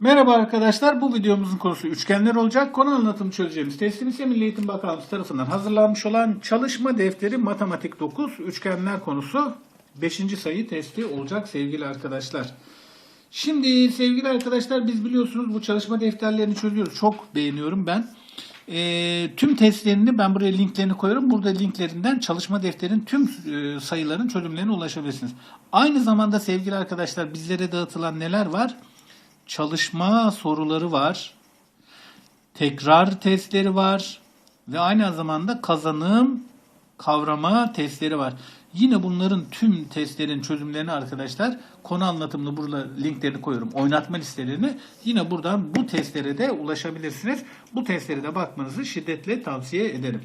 Merhaba arkadaşlar. Bu videomuzun konusu üçgenler olacak. Konu anlatımı çözeceğimiz testimiz ise Milli Eğitim Bakanlığı tarafından hazırlanmış olan çalışma defteri matematik 9 üçgenler konusu 5. sayı testi olacak sevgili arkadaşlar. Şimdi sevgili arkadaşlar biz biliyorsunuz bu çalışma defterlerini çözüyoruz. Çok beğeniyorum ben. Ee, tüm testlerini ben buraya linklerini koyuyorum. Burada linklerinden çalışma defterin tüm e, sayıların çözümlerine ulaşabilirsiniz. Aynı zamanda sevgili arkadaşlar bizlere dağıtılan neler var? Çalışma soruları var. Tekrar testleri var. Ve aynı zamanda kazanım kavrama testleri var. Yine bunların tüm testlerin çözümlerini arkadaşlar konu anlatımını burada linklerini koyuyorum. Oynatma listelerini yine buradan bu testlere de ulaşabilirsiniz. Bu testlere de bakmanızı şiddetle tavsiye ederim.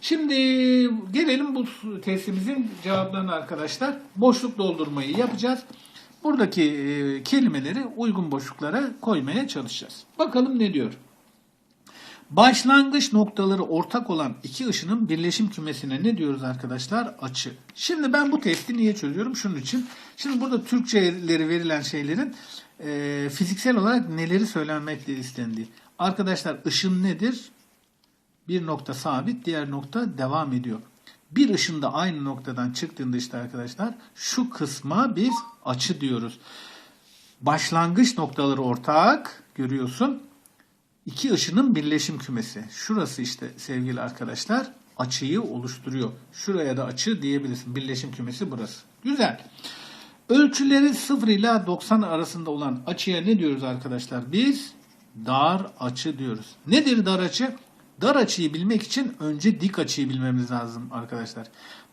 Şimdi gelelim bu testimizin cevaplarına arkadaşlar. Boşluk doldurmayı yapacağız. Buradaki e, kelimeleri uygun boşluklara koymaya çalışacağız. Bakalım ne diyor? Başlangıç noktaları ortak olan iki ışının birleşim kümesine ne diyoruz arkadaşlar? Açı. Şimdi ben bu testi niye çözüyorum? Şunun için. Şimdi burada Türkçeleri verilen şeylerin e, fiziksel olarak neleri söylenmekle istendiği. Arkadaşlar ışın nedir? Bir nokta sabit, diğer nokta devam ediyor. Bir ışın da aynı noktadan çıktığında işte arkadaşlar şu kısma biz açı diyoruz. Başlangıç noktaları ortak görüyorsun. İki ışının birleşim kümesi. Şurası işte sevgili arkadaşlar açıyı oluşturuyor. Şuraya da açı diyebilirsin. Birleşim kümesi burası. Güzel. Ölçüleri 0 ile 90 arasında olan açıya ne diyoruz arkadaşlar? Biz dar açı diyoruz. Nedir dar açı? Dar açıyı bilmek için önce dik açıyı bilmemiz lazım arkadaşlar.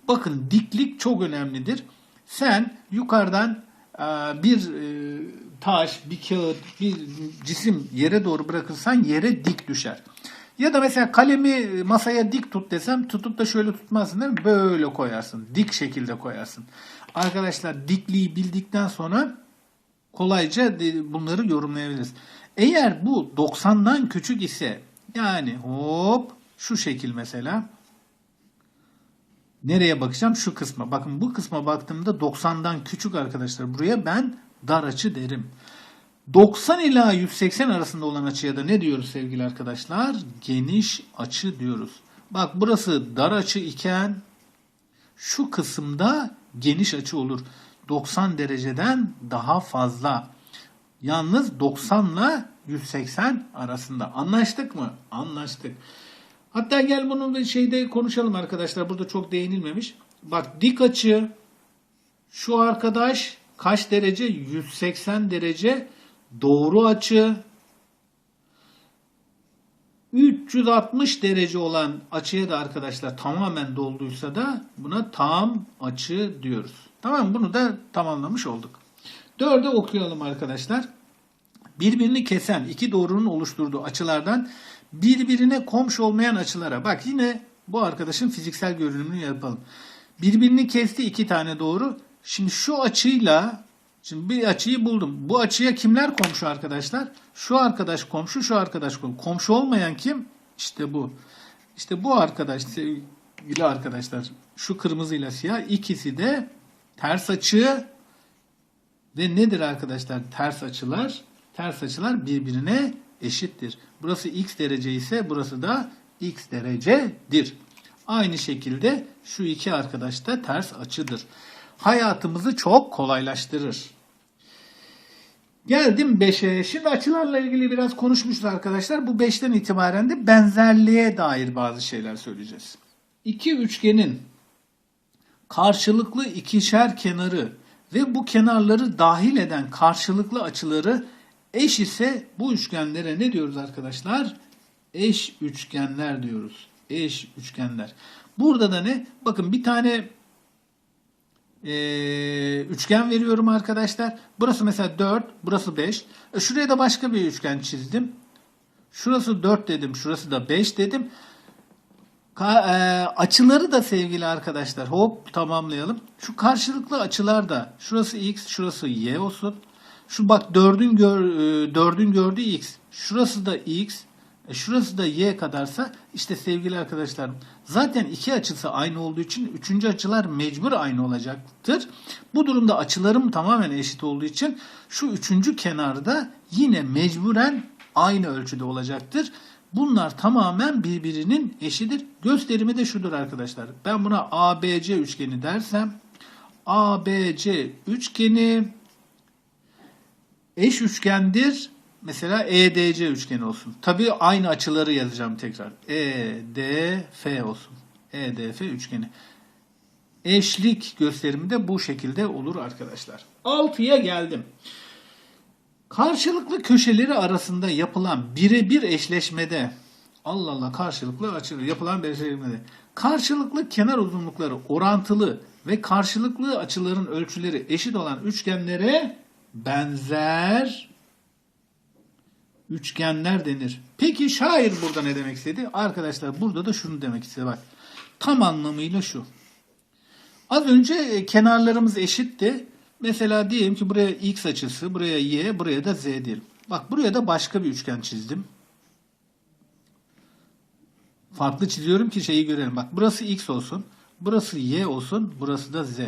Bakın diklik çok önemlidir. Sen yukarıdan e, bir e, taş, bir kağıt, bir cisim yere doğru bırakırsan yere dik düşer. Ya da mesela kalemi masaya dik tut desem tutup da şöyle tutmazsın değil mi? Böyle koyarsın. Dik şekilde koyarsın. Arkadaşlar dikliği bildikten sonra kolayca bunları yorumlayabiliriz. Eğer bu 90'dan küçük ise yani hop şu şekil mesela. Nereye bakacağım? Şu kısma. Bakın bu kısma baktığımda 90'dan küçük arkadaşlar. Buraya ben dar açı derim. 90 ila 180 arasında olan açıya da ne diyoruz sevgili arkadaşlar? Geniş açı diyoruz. Bak burası dar açı iken şu kısımda geniş açı olur. 90 dereceden daha fazla. Yalnız 90 ile 180 arasında. Anlaştık mı? Anlaştık. Hatta gel bunu bir şeyde konuşalım arkadaşlar. Burada çok değinilmemiş. Bak dik açı şu arkadaş kaç derece? 180 derece. Doğru açı 360 derece olan açıya da arkadaşlar tamamen dolduysa da buna tam açı diyoruz. Tamam bunu da tamamlamış olduk. Dörde okuyalım arkadaşlar. Birbirini kesen iki doğrunun oluşturduğu açılardan birbirine komşu olmayan açılara. Bak yine bu arkadaşın fiziksel görünümünü yapalım. Birbirini kesti iki tane doğru. Şimdi şu açıyla şimdi bir açıyı buldum. Bu açıya kimler komşu arkadaşlar? Şu arkadaş komşu, şu arkadaş komşu. Komşu olmayan kim? İşte bu. İşte bu arkadaş sevgili arkadaşlar. Şu kırmızıyla siyah ikisi de ters açı ve nedir arkadaşlar ters açılar? Ters açılar birbirine eşittir. Burası x derece ise burası da x derecedir. Aynı şekilde şu iki arkadaş da ters açıdır. Hayatımızı çok kolaylaştırır. Geldim 5'e. Şimdi açılarla ilgili biraz konuşmuşuz arkadaşlar. Bu 5'ten itibaren de benzerliğe dair bazı şeyler söyleyeceğiz. İki üçgenin karşılıklı ikişer kenarı ve bu kenarları dahil eden karşılıklı açıları eş ise bu üçgenlere ne diyoruz arkadaşlar? Eş üçgenler diyoruz. Eş üçgenler. Burada da ne? Bakın bir tane e, üçgen veriyorum arkadaşlar. Burası mesela 4, burası 5. E, şuraya da başka bir üçgen çizdim. Şurası 4 dedim, şurası da 5 dedim. Ka e, açıları da sevgili arkadaşlar hop tamamlayalım. Şu karşılıklı açılar da şurası x, şurası y olsun. Şu bak 4'ün gör, 4'ün gördüğü x. Şurası da x. E şurası da y kadarsa işte sevgili arkadaşlar zaten iki açısı aynı olduğu için üçüncü açılar mecbur aynı olacaktır. Bu durumda açılarım tamamen eşit olduğu için şu üçüncü kenarda yine mecburen aynı ölçüde olacaktır. Bunlar tamamen birbirinin eşidir. Gösterimi de şudur arkadaşlar. Ben buna ABC üçgeni dersem ABC üçgeni eş üçgendir. Mesela EDC üçgeni olsun. Tabii aynı açıları yazacağım tekrar. EDF olsun. EDF üçgeni. Eşlik gösterimi de bu şekilde olur arkadaşlar. 6'ya geldim. Karşılıklı köşeleri arasında yapılan birebir eşleşmede Allah Allah karşılıklı açı yapılan bir eşleşmede karşılıklı kenar uzunlukları orantılı ve karşılıklı açıların ölçüleri eşit olan üçgenlere benzer üçgenler denir. Peki şair burada ne demek istedi? Arkadaşlar burada da şunu demek istedi bak. Tam anlamıyla şu. Az önce e, kenarlarımız eşitti. Mesela diyelim ki buraya x açısı, buraya y, buraya da z diyelim. Bak buraya da başka bir üçgen çizdim. Farklı çiziyorum ki şeyi görelim. Bak burası x olsun, burası y olsun, burası da z.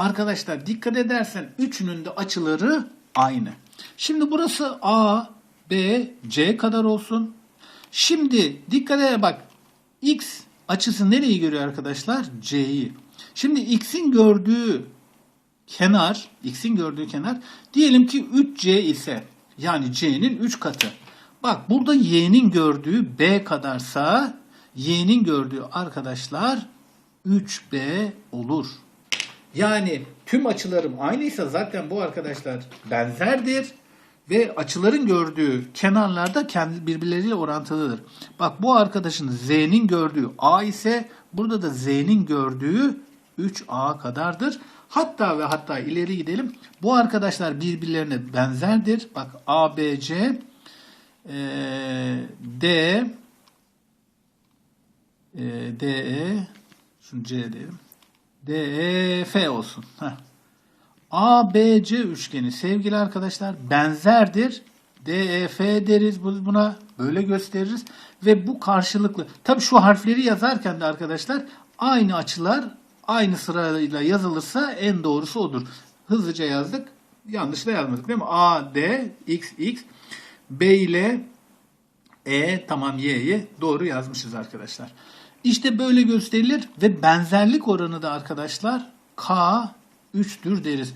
Arkadaşlar dikkat edersen üçünün de açıları aynı. Şimdi burası a, b, c kadar olsun. Şimdi dikkat ede bak x açısı nereyi görüyor arkadaşlar? c'yi. Şimdi x'in gördüğü kenar, x'in gördüğü kenar diyelim ki 3c ise yani c'nin 3 katı. Bak burada y'nin gördüğü b kadarsa y'nin gördüğü arkadaşlar 3b olur. Yani tüm açılarım aynıysa zaten bu arkadaşlar benzerdir ve açıların gördüğü kenarlarda kendi birbirleriyle orantılıdır. Bak bu arkadaşın z'nin gördüğü a ise burada da z'nin gördüğü 3a kadardır. Hatta ve hatta ileri gidelim. Bu arkadaşlar birbirlerine benzerdir. Bak A, B, C, e, D, e, D, E, şunu C diyelim. D, E, F olsun. Heh. A, B, C üçgeni sevgili arkadaşlar benzerdir. D, E, F deriz buna. Böyle gösteririz. Ve bu karşılıklı. Tabii şu harfleri yazarken de arkadaşlar aynı açılar aynı sırayla yazılırsa en doğrusu odur. Hızlıca yazdık. Yanlış da yazmadık değil mi? A, D, X, X. B ile E tamam Y'yi doğru yazmışız arkadaşlar. İşte böyle gösterilir ve benzerlik oranı da arkadaşlar K 3'tür deriz.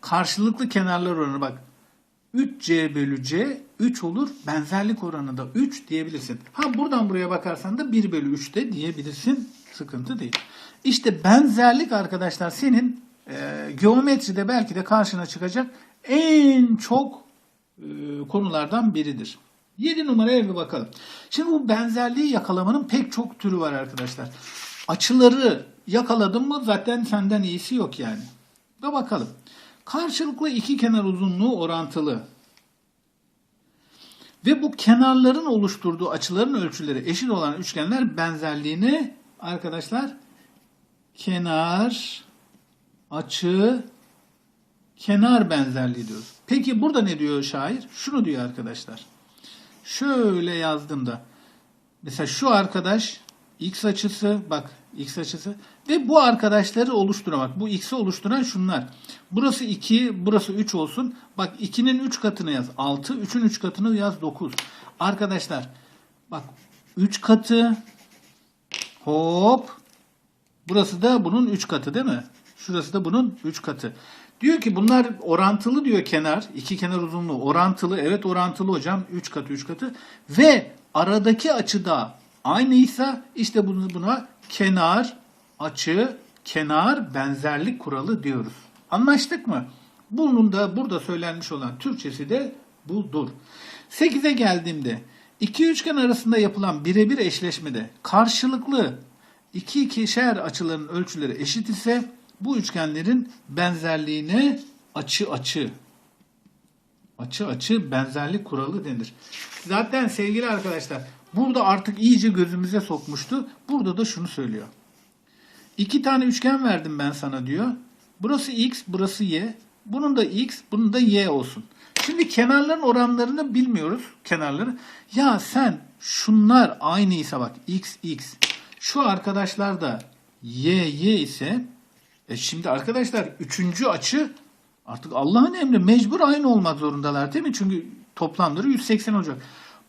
Karşılıklı kenarlar oranı bak 3C bölü C 3 olur. Benzerlik oranı da 3 diyebilirsin. Ha buradan buraya bakarsan da 1 bölü 3 de diyebilirsin. Sıkıntı değil. İşte benzerlik arkadaşlar senin e, geometride belki de karşına çıkacak en çok e, konulardan biridir. 7 numaraya bir bakalım. Şimdi bu benzerliği yakalamanın pek çok türü var arkadaşlar. Açıları yakaladın mı zaten senden iyisi yok yani. Da bakalım. Karşılıklı iki kenar uzunluğu orantılı. Ve bu kenarların oluşturduğu açıların ölçüleri eşit olan üçgenler benzerliğini arkadaşlar kenar açı kenar benzerliği diyoruz. Peki burada ne diyor şair? Şunu diyor arkadaşlar. Şöyle yazdığımda mesela şu arkadaş x açısı bak x açısı ve bu arkadaşları oluşturan bak bu x'i oluşturan şunlar. Burası 2, burası 3 olsun. Bak 2'nin 3 katını yaz 6, 3'ün 3 katını yaz 9. Arkadaşlar bak 3 katı hop burası da bunun 3 katı değil mi? Şurası da bunun 3 katı. Diyor ki bunlar orantılı diyor kenar. iki kenar uzunluğu orantılı. Evet orantılı hocam. 3 katı 3 katı. Ve aradaki açıda aynıysa işte bunu buna kenar açı kenar benzerlik kuralı diyoruz. Anlaştık mı? Bunun da burada söylenmiş olan Türkçesi de budur. 8'e geldiğimde iki üçgen arasında yapılan birebir eşleşmede karşılıklı iki ikişer açıların ölçüleri eşit ise bu üçgenlerin benzerliğine açı açı açı açı benzerlik kuralı denir. Zaten sevgili arkadaşlar burada artık iyice gözümüze sokmuştu. Burada da şunu söylüyor. İki tane üçgen verdim ben sana diyor. Burası x, burası y. Bunun da x, bunun da y olsun. Şimdi kenarların oranlarını bilmiyoruz. Kenarları. Ya sen şunlar aynıysa bak x x. Şu arkadaşlar da y y ise e şimdi arkadaşlar üçüncü açı artık Allah'ın emri mecbur aynı olmak zorundalar değil mi? Çünkü toplamları 180 olacak.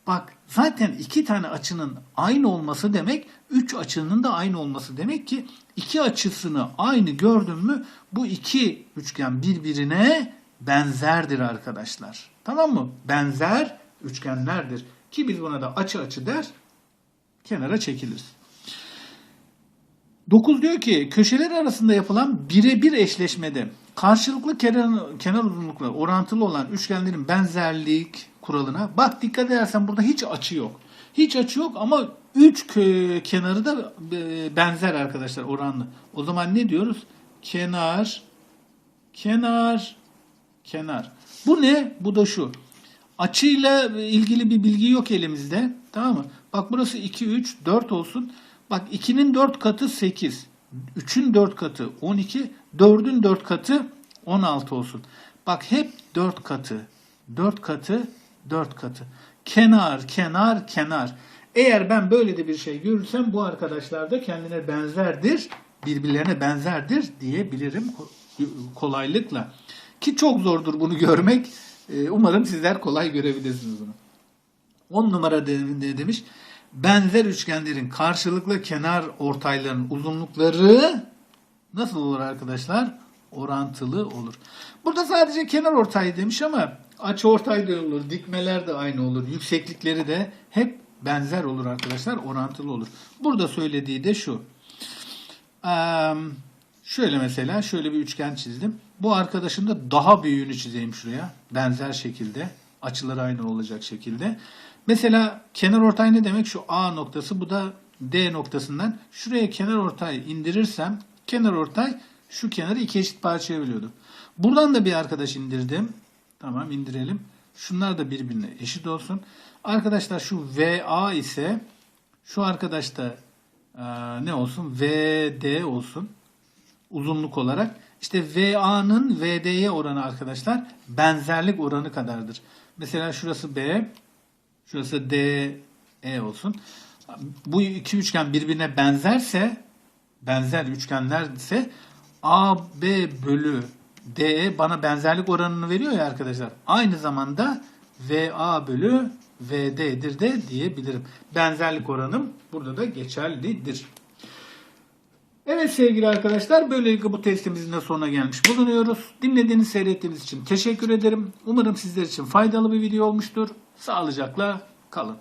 Bak zaten iki tane açının aynı olması demek üç açının da aynı olması demek ki iki açısını aynı gördün mü bu iki üçgen birbirine benzerdir arkadaşlar. Tamam mı? Benzer üçgenlerdir. Ki biz buna da açı açı der kenara çekiliriz. 9 diyor ki köşeler arasında yapılan birebir eşleşmede karşılıklı kenar, kenar uzunlukları orantılı olan üçgenlerin benzerlik kuralına bak dikkat edersen burada hiç açı yok. Hiç açı yok ama 3 kenarı da e, benzer arkadaşlar oranlı. O zaman ne diyoruz? Kenar, kenar, kenar. Bu ne? Bu da şu. Açıyla ilgili bir bilgi yok elimizde. Tamam mı? Bak burası 2, 3, 4 olsun. Bak 2'nin 4 katı 8. 3'ün 4 katı 12. 4'ün 4 katı 16 olsun. Bak hep 4 katı. 4 katı 4 katı. Kenar, kenar, kenar. Eğer ben böyle de bir şey görürsem bu arkadaşlar da kendine benzerdir. Birbirlerine benzerdir diyebilirim kolaylıkla. Ki çok zordur bunu görmek. Ee, Umarım sizler kolay görebilirsiniz bunu. 10 numara de- demiş. Benzer üçgenlerin karşılıklı kenar ortaylarının uzunlukları nasıl olur arkadaşlar? Orantılı olur. Burada sadece kenar ortay demiş ama açı ortay da olur, dikmeler de aynı olur, yükseklikleri de hep benzer olur arkadaşlar, orantılı olur. Burada söylediği de şu. Şöyle mesela şöyle bir üçgen çizdim. Bu arkadaşın da daha büyüğünü çizeyim şuraya. Benzer şekilde. Açıları aynı olacak şekilde. Mesela kenar ortay ne demek? Şu A noktası bu da D noktasından. Şuraya kenar ortay indirirsem kenar ortay şu kenarı iki eşit parçaya bölüyordu. Buradan da bir arkadaş indirdim. Tamam indirelim. Şunlar da birbirine eşit olsun. Arkadaşlar şu VA ise şu arkadaş da e, ne olsun? VD olsun. Uzunluk olarak. İşte VA'nın VD'ye oranı arkadaşlar benzerlik oranı kadardır. Mesela şurası B, şurası DE olsun. Bu iki üçgen birbirine benzerse, benzer üçgenler ise AB bölü DE bana benzerlik oranını veriyor ya arkadaşlar. Aynı zamanda VA bölü VD'dir de diyebilirim. Benzerlik oranım burada da geçerlidir. Evet sevgili arkadaşlar böylelikle bu testimizin de sonuna gelmiş bulunuyoruz. Dinlediğiniz, seyrettiğiniz için teşekkür ederim. Umarım sizler için faydalı bir video olmuştur. Sağlıcakla kalın.